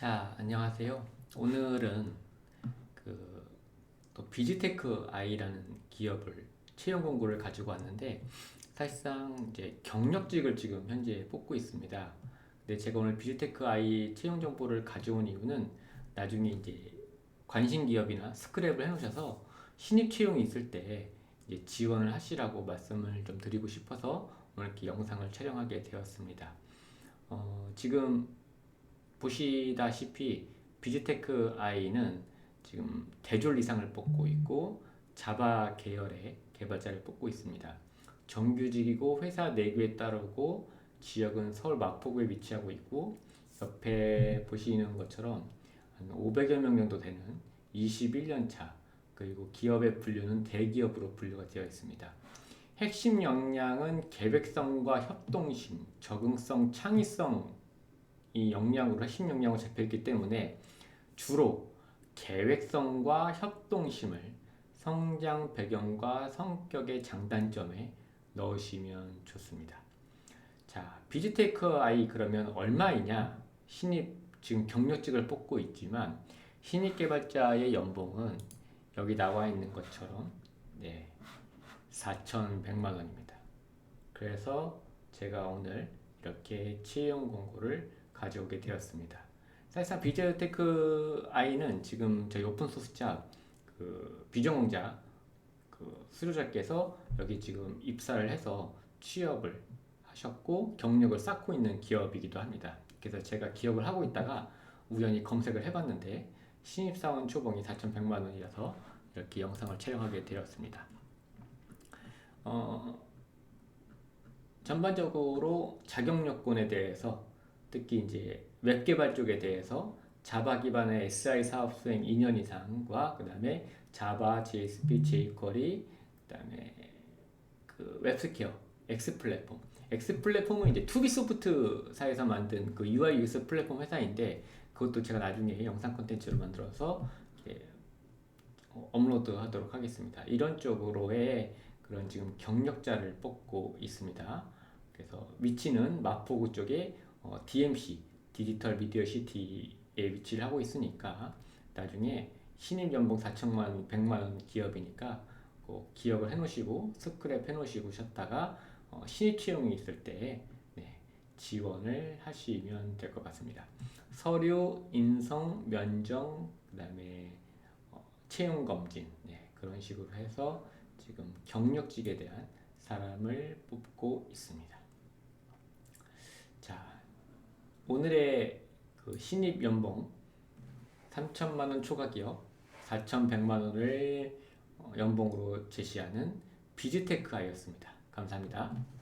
자, 안녕하세요. 오늘은 그 또 비즈테크 아이라는 기업을 채용 공고를 가지고 왔는데 사실상 이제 경력직을 지금 현재 뽑고 있습니다. 근데 제가 오늘 비즈테크 아이 채용 정보를 가져온 이유는 나중에 이제 관심 기업이나 스크랩을 해놓으셔서 신입 채용이 있을 때 이제 지원을 하시라고 말씀을 좀 드리고 싶어서 오늘 이렇게 영상을 촬영하게 되었습니다. 어, 지금 보시다시피 비즈테크 아이는 지금 대졸 이상을 뽑고 있고 자바 계열의 개발자를 뽑고 있습니다. 정규직이고 회사 내규에 따르고 지역은 서울 마포구에 위치하고 있고 옆에 보시는 것처럼 한 500여 명 정도 되는 21년 차 그리고 기업의 분류는 대기업으로 분류가 되어 있습니다. 핵심 역량은 계획성과 협동심, 적응성, 창의성 이 역량으로 핵심 역량으로 잡혀있기 때문에 주로 계획성과 협동심을 성장 배경과 성격의 장단점에 넣으시면 좋습니다. 자, 비즈테크 아이 그러면 얼마이냐? 신입 지금 경력직을 뽑고 있지만 신입 개발자의 연봉은 여기 나와 있는 것처럼 네, 4,100만 원입니다. 그래서 제가 오늘 이렇게 채용 공고를 가져오게 되었습니다. 사실상 비즈테크 아이는 지금 저희 오픈소스자 그 비전공자 그 수료자께서 여기 지금 입사를 해서 취업을 하셨고 경력을 쌓고 있는 기업이기도 합니다. 그래서 제가 기업을 하고 있다가 우연히 검색을 해봤는데 신입사원 초봉이 4,100만 원이라서 이렇게 영상을 촬영하게 되었습니다. 어, 전반적으로 자격 요건에 대해서 특히 이제 웹 개발 쪽에 대해서 자바 기반의 SI 사업 수행 2년 이상과 그다음에 자바, JSP, jQuery, 그다음에 그 웹스퀘어, X 플랫폼. X 플랫폼은 이제 투비 소프트사에서 만든 그 UI UX 플랫폼 회사인데 그것도 제가 나중에 영상 콘텐츠로 만들어서 어, 업로드 하도록 하겠습니다. 이런 쪽으로의 그런 지금 경력자를 뽑고 있습니다. 그래서 위치는 마포구 쪽에 어, DMC 디지털 미디어 시티에 위치를 하고 있으니까 나중에 신입 연봉 4천만 원, 100만 원 기업이니까 꼭 기억을 해놓으시고 스크랩 해놓으시고 셨다가 어, 신입 채용이 있을 때 네, 지원을 하시면 될 것 같습니다. 서류, 인성, 면접, 그다음에 어, 채용 검진 네, 그런 식으로 해서 지금 경력직에 대한 사람을 뽑고 있습니다. 자, 오늘의 그 신입 연봉 3천만 원 초과 기업 4,100만 원을 어, 연봉으로 제시하는 비즈테크 아이였습니다. 감사합니다.